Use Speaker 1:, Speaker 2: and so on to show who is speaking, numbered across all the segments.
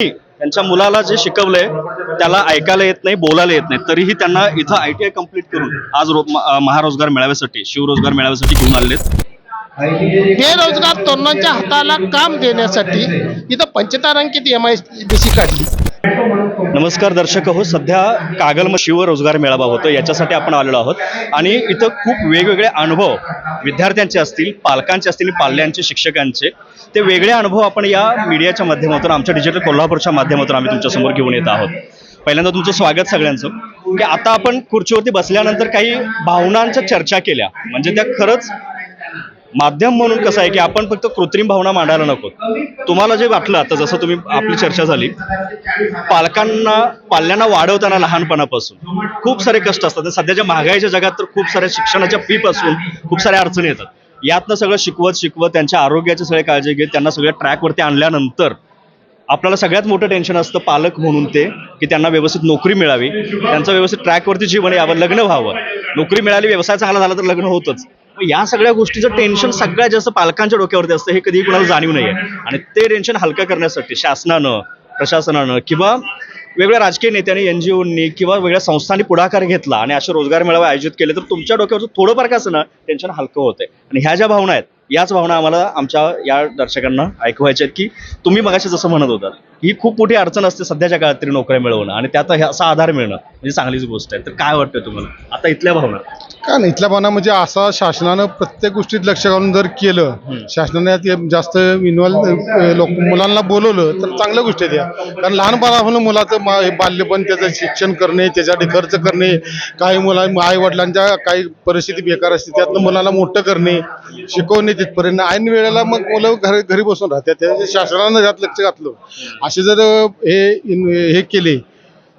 Speaker 1: त्यांच्या मुलाला जे शिकवलंय त्याला ऐकायला येत नाही बोलायला येत नाही. तरीही त्यांना इथं आय टी आय कंप्लीट करून आज रो- महारोजगार मेळाव्यासाठी शिवरोजगार मेळाव्यासाठी घेऊन आलेत
Speaker 2: बेरोजगार तरुणांच्या हाताला काम देण्यासाठी इथं पंचतारांकित एम आय डी सी काढली.
Speaker 1: नमस्कार दर्शक हो सध्या कागल शिव रोजगार मेळावा होतो याच्यासाठी आपण आलेलो आहोत. आणि इथं खूप वेगवेगळे अनुभव विद्यार्थ्यांचे असतील पालकांचे असतील पाल्यांचे शिक्षकांचे. ते वेगळे अनुभव आपण या मीडियाच्या माध्यमातून आमच्या डिजिटल कोल्हापूरच्या माध्यमातून आम्ही तुमच्यासमोर घेऊन येत आहोत. पहिल्यांदा तुमचं स्वागत सगळ्यांचं. की आता आपण खुर्चीवरती बसल्यानंतर काही भावनांच्या चर्चा केल्या. म्हणजे त्या खरंच माध्यम म्हणून कसं आहे की आपण फक्त कृत्रिम भावना मांडायला नको. तुम्हाला जे वाटलं आता जसं तुम्ही आपली चर्चा झाली पालकांना पाल्यांना वाढवताना लहानपणापासून. खूप सारे कष्ट असतात. सध्याच्या महागाईच्या जगात तर खूप साऱ्या शिक्षणाच्या फीपासून खूप साऱ्या अडचणी येतात. यातनं सगळं शिकवत शिकवत त्यांच्या आरोग्याची सगळी काळजी घेत त्यांना सगळ्या ट्रॅकवरती आणल्यानंतर आपल्याला सगळ्यात मोठं टेन्शन असतं पालक म्हणून ते की त्यांना व्यवस्थित नोकरी मिळावी. त्यांचं व्यवस्थित ट्रॅकवरती जीवन यावं लग्न व्हावं. नोकरी मिळाली व्यवसाय चांगला झाला तर लग्न होतच. मग या सगळ्या गोष्टीचं टेन्शन सगळ्यात जास्त पालकांच्या डोक्यावरती असतं हे कधी कुणाला जाणीव नाही आहे आणि ते टेन्शन हलकं करण्यासाठी शासनानं प्रशासनानं किंवा वेगळ्या राजकीय नेत्यांनी एन जी ओनी किंवा वेगळ्या संस्थांनी पुढाकार घेतला आणि असे रोजगार मेळावे आयोजित केले तर तुमच्या डोक्यावरचं थोडंफार का असं ना टेन्शन हलकं होतंय. आणि ह्या ज्या भावना आहेत याच भावना आम्हाला आमच्या या दर्शकांना ऐकवायच्या आहेत की तुम्ही मगाशी जसं म्हणत होता ही खूप मोठी अडचण असते सध्याच्या काळात तरी नोकऱ्या मिळवणं आणि त्यात हे असा आधार मिळणं म्हणजे चांगलीच गोष्ट आहे. तर काय वाटतं तुम्हाला? आता इथल्या भावना.
Speaker 3: का नाही इथल्या भावना म्हणजे असा शासनानं प्रत्येक गोष्टीत लक्ष घालून जर केलं शासनाने जास्त इन्व्हॉल्व लोक मुलांना बोलवलं तर चांगल्या गोष्टी आहेत या. कारण लहानपणापासून मुलाचं बाल्यपण त्याचं शिक्षण करणे त्याच्यासाठी खर्च करणे काही मुला आई वडिलांच्या काही परिस्थिती बेकार असते त्यातनं मुलांना मोठं करणे शिकवणे तिथपर्यंत. ऐन वेळेला मग मुलं घर घरी बसून राहतात. त्या शासनानं यात लक्ष घातलं. असे जर हे इन- हे केले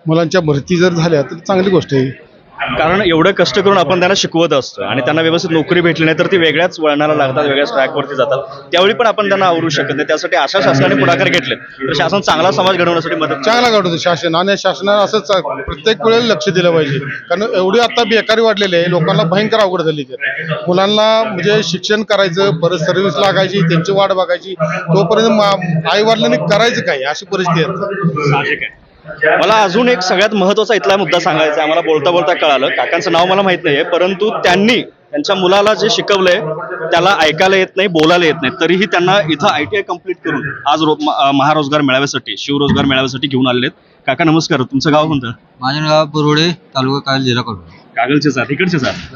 Speaker 3: मुलांच्या भरती जर झाल्या तर चांगली गोष्ट आहे.
Speaker 1: कारण एवढं कष्ट करून आपण त्यांना शिकवत असतो आणि त्यांना व्यवस्थित नोकरी भेटली नाही तर ते वेगळ्याच वळणाला लागतात वेगळ्याच ट्रॅकवरती जातात. त्यावेळी पण आपण त्यांना आवरू शकत नाही. त्यासाठी अशा शासनाने पुढाकार घेतले. तर शासन चांगला समाज घडवण्यासाठी मदत
Speaker 3: चांगला काढतो शासन आणि शासनानं असंच प्रत्येक वेळेला लक्ष दिलं पाहिजे. कारण एवढी आता बेकारी वाढलेली आहे. लोकांना भयंकर अवघड झाली मुलांना म्हणजे शिक्षण करायचं परत सर्व्हिस लागायची त्यांची वाट बघायची. तोपर्यंत आई वडिलांनी करायचं काय? अशी परिस्थिती आहे.
Speaker 1: साहजिक आहे. मला अजून एक सगळ्यात महत्त्वाचा इथला मुद्दा सांगायचा आहे. आम्हाला बोलता बोलता कळालं. काकांचं नाव मला माहीत नाहीये. परंतु त्यांनी त्यांच्या मुलाला जे शिकवलंय त्याला ऐकायला येत नाही बोलायला येत नाही. तरीही त्यांना इथं आय टी आय कंप्लीट करून आज रो- महारोजगार मेळाव्यासाठी शिवरोजगार मेळाव्यासाठी घेऊन आलेत काका नमस्कार. तुमचं गाव कोणतं?
Speaker 4: माझे नाव बुरुडे तालुका काल जिल्हा
Speaker 1: कागलचे साथ इकडचे साथ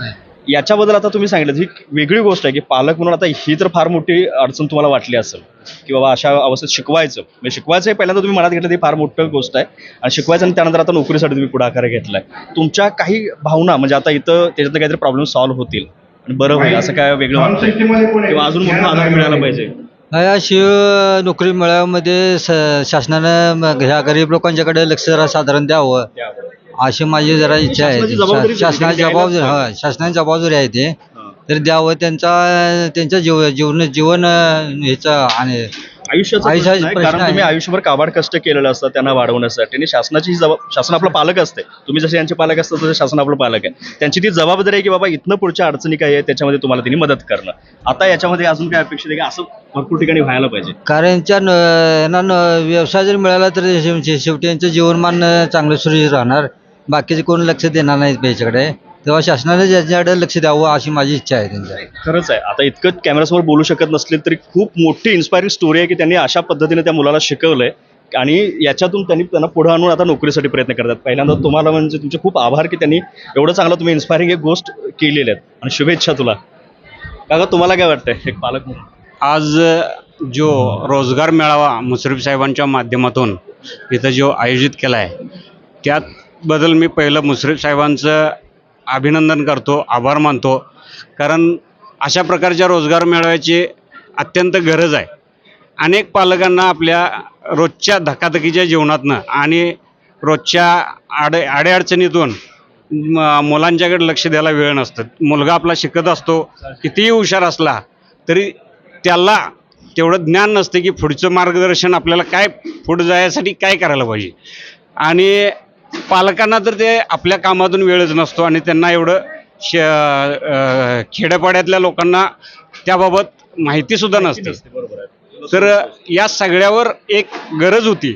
Speaker 1: याच्याबद्दल आता तुम्ही सांगितलं ही वेगळी गोष्ट आहे की पालक म्हणून आता ही तर फार मोठी अडचण तुम्हाला वाटली असेल. की बाबा अशा अवस्थेत शिकवायचं. म्हणजे शिकवायचं हे पहिल्यांदा तुम्ही मनात घेतलं ही फार मोठी गोष्ट आहे. आणि शिकवायचं आणि त्यानंतर आता नोकरीसाठी तुम्ही पुढाकार घेतलाय. तुमच्या काही भावना म्हणजे आता इथं त्याच्यातनं काहीतरी प्रॉब्लेम सॉल्व्ह होतील. आणि बरं होईल असं काय वेगळं वाटतंय किंवा अजून मोठा आधार मिळाला पाहिजे.
Speaker 4: या शिव नोकरी मेळाव्यामध्ये स- शासनानं ह्या गरीब लोकांच्याकडे लक्ष जरा साधारण द्यावं. अशी माझी जरा इच्छा आहे.
Speaker 1: शासनाची जबाबदारी
Speaker 4: शासनाची. हा शासनाची जबाबदारी आहे ते.
Speaker 1: हां.
Speaker 4: तर द्यावं त्यांचा त्यांच्या जीव जीवन जीवन अं, ह्याचं आणि
Speaker 1: आयुष्याचा
Speaker 4: आयुष्याचा
Speaker 1: प्रश्न आहे,
Speaker 4: प्रश्न
Speaker 1: कारण तुम्ही
Speaker 4: आहे.
Speaker 1: आयुष्यभर काबाड कष्ट केलेलं असतं त्यांना वाढवण्यासाठी आणि शासनाची ही जबाब शासन आपलं पालक असते. तुम्ही जसे यांचे पालक असतात तसे शासन आपलं पालक आहे. त्यांची ती जबाबदारी आहे की बाबा इथनं पुढच्या अडचणी काय आहे त्याच्यामध्ये तुम्हाला त्यांनी मदत करणं. आता याच्यामध्ये अजून काय अपेक्षित आहे की असं भरपूर ठिकाणी व्हायला पाहिजे?
Speaker 4: कारण यांच्या न- यांना न- व्यवसाय जर मिळाला तर शेव- शेवटी यांचं जीवनमान अं, चांगलं सुरळीत राहणार. बाकीचे कोण लक्ष देणार नाहीत याच्याकडे? तेव्हा शासनाने ज्याच्याकडे लक्ष द्यावं अशी माझी इच्छा आहे त्यांच्या.
Speaker 1: खरंच आहे. आता इतकं कॅमेरासमोर बोलू शकत नसले तरी खूप मोठी इन्स्पायरिंग स्टोरी आहे की त्यांनी अशा पद्धतीने त्या मुलाला शिकवलंय. आणि याच्यातून त्यांनी त्यांना पुढे आणून आता नोकरीसाठी प्रयत्न करतात. पहिल्यांदा तुम्हाला म्हणजे तुमचे खूप आभार की त्यांनी एवढं चांगलं तुम्ही इन्स्पायरिंग एक गोष्ट केलेली आहेत आणि शुभेच्छा तुला. काका तुम्हाला काय वाटतंय? एक पालक म्हणून.
Speaker 5: आज जो रोजगार मेळावा मुश्रीफ साहेबांच्या माध्यमातून इथं जो आयोजित केला आहे बदल मी पहिलं मुश्रीफ साहेबांचं अभिनंदन करतो आभार मानतो. कारण अशा प्रकारच्या रोजगार मिळवायची अत्यंत गरज आहे. अनेक पालकांना आपल्या रोजच्या धकाधकीच्या जीवनातनं आणि रोजच्या आडे अडीअडचणीतून म- मुलांच्याकडे लक्ष द्यायला वेळ नसतं. मुलगा आपला शिकत असतो कितीही हुशार असला तरी त्याला तेवढं ज्ञान नसते की पुढचं मार्गदर्शन आपल्याला काय पुढं जायसाठी काय करायला पाहिजे. आणि पालकांना तर ते आपल्या कामातून वेळच नसतो आणि त्यांना एवढं श खेड्यापाड्यातल्या लोकांना त्याबाबत माहितीसुद्धा नसते. तर या सगळ्यावर एक गरज होती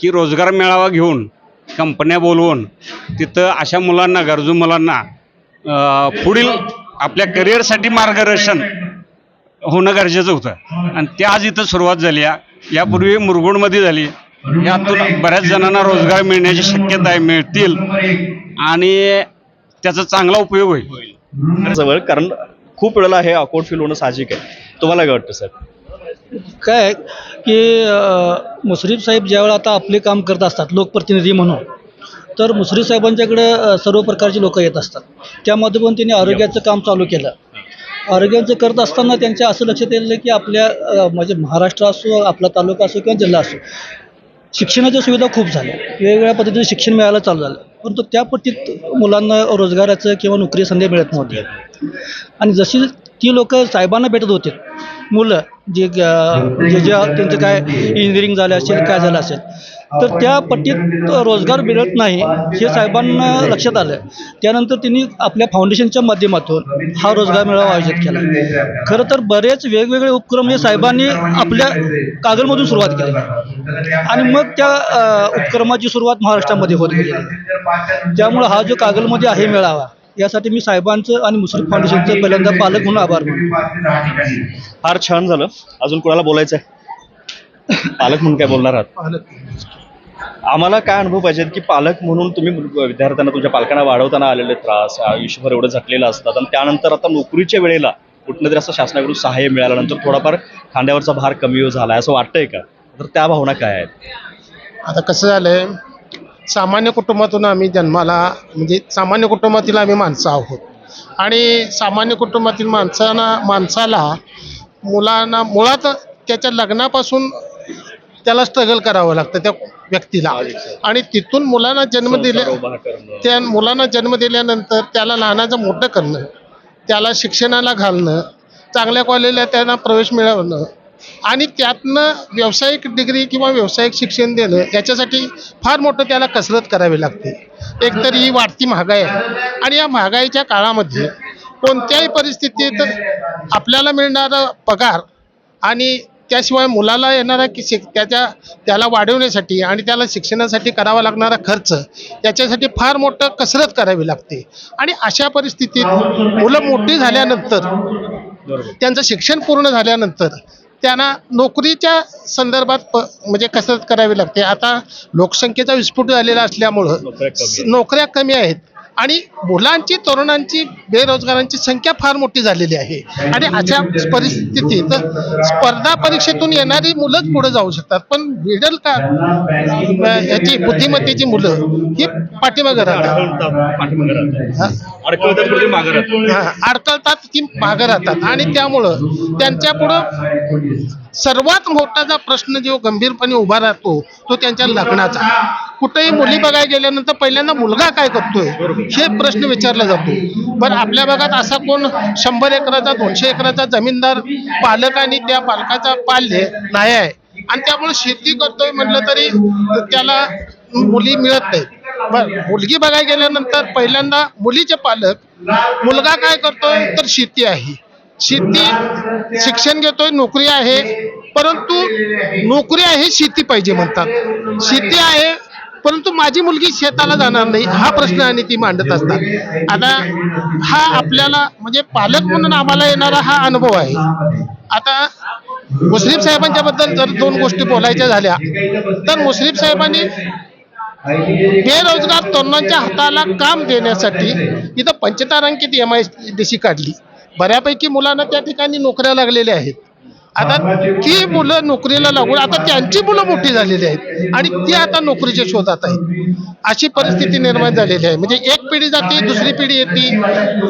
Speaker 5: की रोजगार मेळावा घेऊन कंपन्या बोलवून तिथं अशा मुलांना गरजू मुलांना पुढील आपल्या करिअरसाठी मार्गदर्शन होणं गरजेचं होतं. आणि ते आज इथं सुरुवात झाली यापूर्वी मुरगुडमध्ये झाली. यातून बऱ्याच जणांना रोजगार मिळण्याची शक्यता आहे मिळतील. आणि त्याचा चांगला उपयोग होईल.
Speaker 1: जवळ कारण खूप वेळेला हे अकोट फील होणं साहजिक आहे. तुम्हाला काय वाटतं सर?
Speaker 6: काय आहे की मुश्रीफ साहेब ज्यावेळेला आता आपले काम करत असतात लोकप्रतिनिधी म्हणून तर मुश्रीफ साहेबांच्याकडे सर्व प्रकारची लोक येत असतात. त्यामध्ये पण त्यांनी आरोग्याचं काम चालू केलं. आरोग्याचं करत असताना त्यांच्या असं लक्षात येईल की आपल्या म्हणजे महाराष्ट्र असो आपला तालुका असो किंवा जिल्हा असो शिक्षणाच्या सुविधा खूप झाल्या. वेगवेगळ्या पद्धतीने शिक्षण मिळायला चालू झालं. परंतु त्या पट्टीत मुलांना रोजगाराचं किंवा नोकरी संधी मिळत नव्हती. आणि जशी ती लोक साहेबांना भेटत होते मुलं जे जे जे त्यांचं काय इंजिनिअरिंग झालं असेल काय झालं असेल तर त्या पट्टीत रोजगार मिळत नाही हे साहेबांना लक्षात आलं. त्यानंतर त्यांनी आपल्या फाउंडेशनच्या माध्यमातून हा रोजगार मेळावा आयोजित केला. खरं तर बरेच वेगवेगळे उपक्रम हे साहेबांनी आपल्या कागलमधून सुरुवात केली. आणि मग त्या उपक्रमाची सुरुवात महाराष्ट्रामध्ये होत गेली. त्यामुळं हा जो कागलमध्ये आहे मेळावा यासाठी मी साहेबांचं आणि मुश्रीफ फाउंडेशनचं पहिल्यांदा पालक म्हणून आभार मानतो.
Speaker 1: फार छान झालं. अजून कोणाला बोलायचं आहे पालक म्हणून काय बोलणार आहात? आम्हाला काय अनुभव पाहिजेत की पालक म्हणून तुम्ही विद्यार्थ्यांना तुमच्या पालकांना वाढवताना आलेले त्रास आयुष्यभर एवढं झटलेलं असतात आणि त्यानंतर आता नोकरीच्या वेळेला कुठनं तरी असं शासनाकडून सहाय्य मिळाल्यानंतर थोडाफार खांद्यावरचा भार कमी झाला असं वाटतंय का? तर त्या भावना काय आहेत?
Speaker 2: आता कसं झालंय सामान्य कुटुंबातून आम्ही जन्माला म्हणजे सामान्य कुटुंबातील आम्ही माणसं आहोत. आणि सामान्य कुटुंबातील माणसांना माणसाला मुलांना मुळात त्याच्या लग्नापासून त्याला स्ट्रगल करावं लागतं त्या व्यक्तीला. आणि तिथून मुलांना जन्म दिले
Speaker 1: संसार उभा करणं.
Speaker 2: त्या मुलांना जन्म दिल्यानंतर त्याला लहानाचं मोठं करणं त्याला शिक्षणाला घालणं चांगल्या कॉलेजला त्यांना प्रवेश मिळवणं आणि त्यातनं व्यावसायिक डिग्री किंवा व्यावसायिक शिक्षण देणं याच्यासाठी फार मोठं त्याला कसरत करावी लागते. एकतर ही वाढती महागाई आहे. आणि या महागाईच्या काळामध्ये कोणत्याही परिस्थितीत आपल्याला मिळणारा पगार आणि त्याशिवाय मुलाला येणारा की शिक त्याच्या त्याला वाढवण्यासाठी आणि त्याला शिक्षणासाठी करावा लागणारा खर्च याच्यासाठी फार मोठं कसरत करावी लागते. आणि अशा परिस्थितीत मुलं मोठी झाल्यानंतर त्यांचं शिक्षण पूर्ण झाल्यानंतर त्यांना नोकरीच्या संदर्भात प म्हणजे कसरत करावी लागते. आता लोकसंख्येचा विस्फोट झालेला असल्यामुळं
Speaker 1: नोकऱ्या कमी आहेत.
Speaker 2: आणि मुलांची तरुणांची बेरोजगारांची संख्या फार मोठी झालेली आहे. आणि अशा परिस्थितीत स्पर्धा परीक्षेतून येणारी मुलंच पुढे जाऊ शकतात. पण मिडल का याची बुद्धिमत्तेची मुलं ही पाठीमागे राहतात.
Speaker 1: अडकळतात, राहतात.
Speaker 2: ती मागे राहतात. आणि त्यामुळं त्यांच्या पुढं सर्वात मोठा जो प्रश्न जो गंभीरपणे उभा राहतो तो त्यांच्या लग्नाचा. कुठेही मुली बघायला गेल्यानंतर पहिल्यांदा मुलगा काय करतोय हे प्रश्न विचारला जातो. पण आपल्या भागात असा कोण शंभर एकराचा दोनशे एकराचा जमीनदार पालक आणि त्या पालकाचा पाल्य नाही आहे. आणि त्यामुळे शेती करतोय म्हटलं तरी त्याला मुली मिळत नाहीत. बर मुलगी बघायला गेल्यानंतर पहिल्यांदा मुलीचे पालक मुलगा काय करतोय तर शेती आहे. शेती शिक्षण घेतोय नोकरी आहे. परंतु नोकरी आहे शेती पाहिजे म्हणतात. शेती आहे परंतु माझी मुलगी शेताला जाणार नाही हा प्रश्न आणि ती मांडत असतात. आता हा आपल्याला म्हणजे पालक म्हणून आम्हाला येणारा हा अनुभव आहे. आता मुस्लिम साहेबांच्या बद्दल जर दोन गोष्टी बोलायच्या झाल्या तर मुस्लिम साहेबांनी बेरोजगार तरुणांच्या हाताला काम देण्यासाठी इथं पंचतारांकित एम आय डी सी काढली. बऱ्यापैकी मुलांना त्या ठिकाणी नोकऱ्या लागलेल्या आहेत. आता ती मुलं नोकरीला लागून आता त्यांची मुलं मोठी झालेली आहेत आणि ती आता नोकरीच्या शोधात आहेत. अशी परिस्थिती निर्माण झालेली आहे. म्हणजे एक पिढी जाते दुसरी पिढी येते.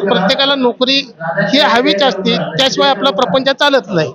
Speaker 2: प्रत्येकाला नोकरी ही हवीच असते. त्याशिवाय आपला प्रपंच चालत नाही.